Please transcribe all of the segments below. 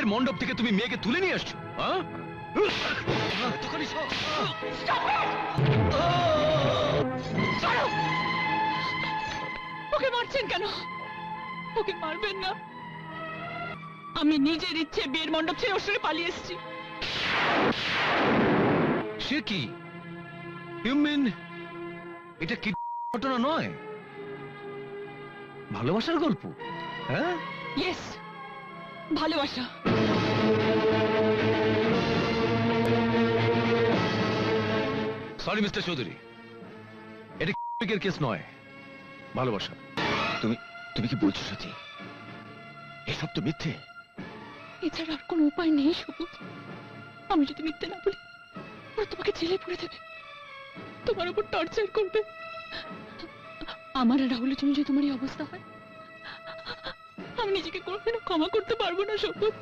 বিয়ের মণ্ডপ থেকে তুমি মেয়েকে তুলে নিয়ে আসছো হ্যাঁ! ওকে মারছেন কেন? ওকে মারবেন না। আমি নিজের ইচ্ছে বিয়ের মণ্ডপ ছেড়ে ওর সঙ্গে পালিয়ে এসেছি। সে কি? এটা কি ঘটনা নয়? ভালোবাসার গল্প হ্যাঁ? ইয়েস ভালোবাসা। সরি মিস্টার চৌধুরী এটা কেস নয়। ভালোবাসা। তুমি তুমি কি বলছো সাথী এসব তো মিথ্যে। এছাড়া আর কোনো উপায় নেই সবুজ। আমি যদি মিথ্যে না বলি ওরা তোমাকে জেলে পুরে দেবে। তোমার উপর টর্চার করবে। আমার আর রাহুলের জন্য যদি তোমার এই অবস্থা হয় আমি নিজেকে কোনোদিনও ক্ষমা করতে পারব না সবুজ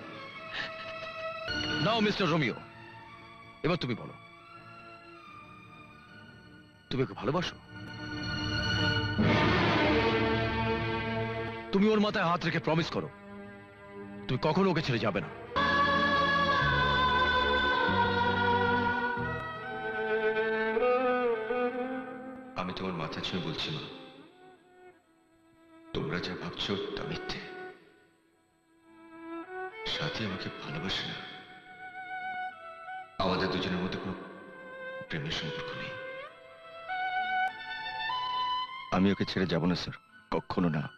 নাও মিস্টার রোমিও। এবার তুমি বলো। তুমি ওকে ভালোবাসো? তুমি ওর মাথায় হাত রেখে প্রমিস করো। তুমি কখনো ওকে ছেড়ে যাবে না। আমি তোমার মাথা ছুঁয়ে বলছি মা। তোমরা যা ভাবছ তা মিথ্যে। সাথী আমাকে ভালোবাসে না। আমাদের দুজনের মধ্যে কোনো প্রেমের সম্পর্ক নেই। আমি ওকে ছেড়ে যাব না স্যার। কখনো না।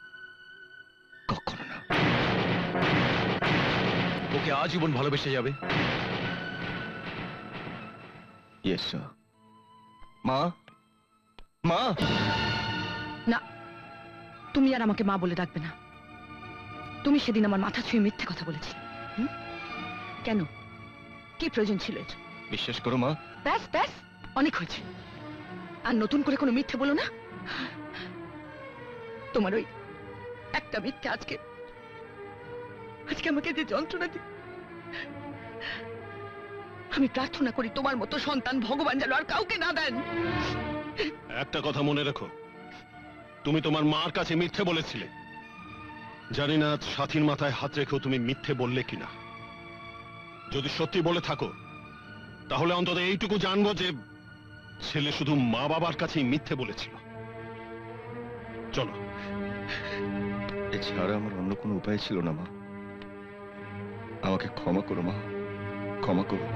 কখনো না। ওকে আজীবন ভালোবেসে যাবে। ইয়েস স্যার মা? মা? না। তুমি আর আমাকে মা বলে ডাকবে না। তুমি সেদিন আমার মাথা ছুঁয়ে মিথ্যে কথা বলেছি কেন? কি প্রয়োজন ছিল এর? বিশ্বাস করো মা। ব্যাস ব্যাস অনেক হয়েছে। আর নতুন করে কোনো মিথ্যে বলো না? তোমার ওই একটা মিথ্যে আজকে আজকে আমাকে যে যন্ত্রণা দি আমি প্রার্থনা করি তোমার মতো সন্তান ভগবান যেন আর কাউকে না দেন। একটা কথা মনে রেখো। তুমি তোমার মার কাছে মিথ্যে বলেছিলে। জানি না সাথীর মাথায় হাত রেখেও তুমি মিথ্যে বললে কিনা? যদি সত্যি বলে থাকো, তাহলে অন্তত এইটুকু জানব যে ছেলে শুধু মা বাবার কাছেই মিথ্যে বলেছিল। চলো। এছাড়া আমার অন্য কোনো উপায় ছিল না, মা। আমাকে ক্ষমা করো, মা। ক্ষমা করো।